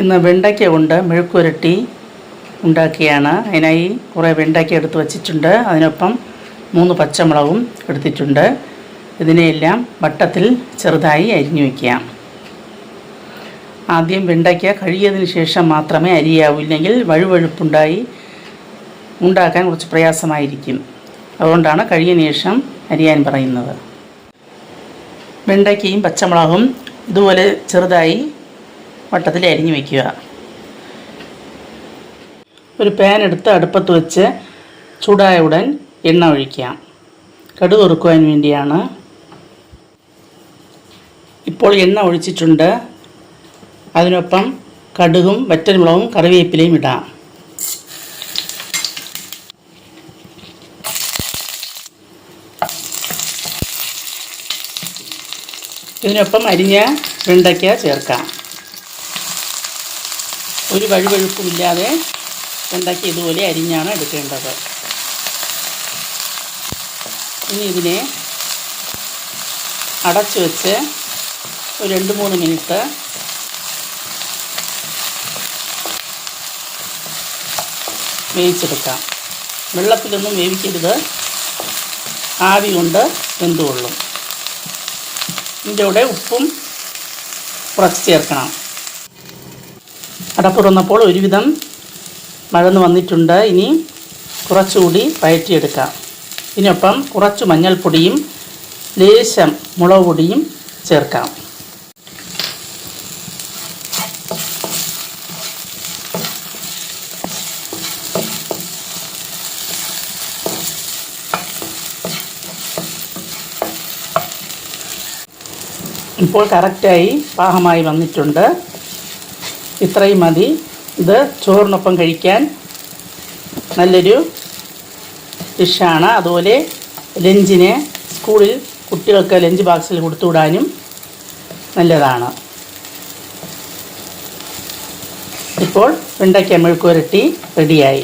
ഇന്ന് വെണ്ടയ്ക്ക കൊണ്ട് മെഴുക്കുരട്ടി ഉണ്ടാക്കിയാണ്. അതിനായി കുറേ വെണ്ടയ്ക്ക എടുത്ത് വച്ചിട്ടുണ്ട്. അതിനൊപ്പം മൂന്ന് പച്ചമുളകും എടുത്തിട്ടുണ്ട്. ഇതിനെയെല്ലാം വട്ടത്തിൽ ചെറുതായി അരിഞ്ഞു വയ്ക്കാം. ആദ്യം വെണ്ടയ്ക്ക കഴുകിയതിന് ശേഷം മാത്രമേ അരിയാവൂ. ഇല്ലെങ്കിൽ വഴുവഴുപ്പുണ്ടായി ഉണ്ടാക്കാൻ കുറച്ച് പ്രയാസമായിരിക്കും. അതുകൊണ്ടാണ് കഴുകിയതിന് ശേഷം അരിയാൻ പറയുന്നത്. വെണ്ടയ്ക്കയും പച്ചമുളകും ഇതുപോലെ ചെറുതായി വട്ടത്തിൽ അരിഞ്ഞു വയ്ക്കുക ഒരു പാൻ എടുത്ത് അടുപ്പത്ത് വെച്ച് ചൂടായ ഉടൻ എണ്ണ ഒഴിക്കാം കടുക് ഉറുക്കുവാൻ വേണ്ടിയാണ്. ഇപ്പോൾ എണ്ണ ഒഴിച്ചിട്ടുണ്ട്. അതിനൊപ്പം കടുകും വറ്റൽമുളകും കറിവേപ്പിലയും ഇടാം. ഇതിനൊപ്പം അരിഞ്ഞ വെണ്ടയ്ക്ക ചേർക്കാം. ഒരു വഴുവഴുപ്പുമില്ലാതെ ഉണ്ടാക്കി ഇതുപോലെ അരിഞ്ഞാണ് എടുക്കേണ്ടത്. ഇനി ഇതിനെ അടച്ചു വെച്ച് ഒരു രണ്ട് മൂന്ന് മിനിറ്റ് വേവിച്ചെടുക്കാം. വെള്ളത്തിലൊന്നും വേവിക്കരുത്. ആവി കൊണ്ട് വെന്തുകൊള്ളും. ഇതിന്റെ കൂടെ ഉപ്പും കുറച്ച് ചേർക്കണം. അടപ്പ് തുറന്നപ്പോൾ ഒരുവിധം മഴന്ന് വന്നിട്ടുണ്ട്. ഇനി കുറച്ചുകൂടി വയറ്റിയെടുക്കാം ഇതിനൊപ്പം കുറച്ച് മഞ്ഞൾപ്പൊടിയും ലേശം മുളക് പൊടിയും ചേർക്കാം. ഇപ്പോൾ കറക്റ്റായി പാകമായി വന്നിട്ടുണ്ട്. ഇത്രയും മതി. ഇത് ചോറിനൊപ്പം കഴിക്കാൻ നല്ലൊരു ഡിഷാണ് അതുപോലെ ലഞ്ചിന് സ്കൂളിൽ കുട്ടികൾക്ക് ലഞ്ച് ബോക്സിൽ കൊടുത്തുവിടാനും നല്ലതാണ്. ഇപ്പോൾ വെണ്ടയ്ക്ക മെഴുക്കുരട്ടി റെഡിയായി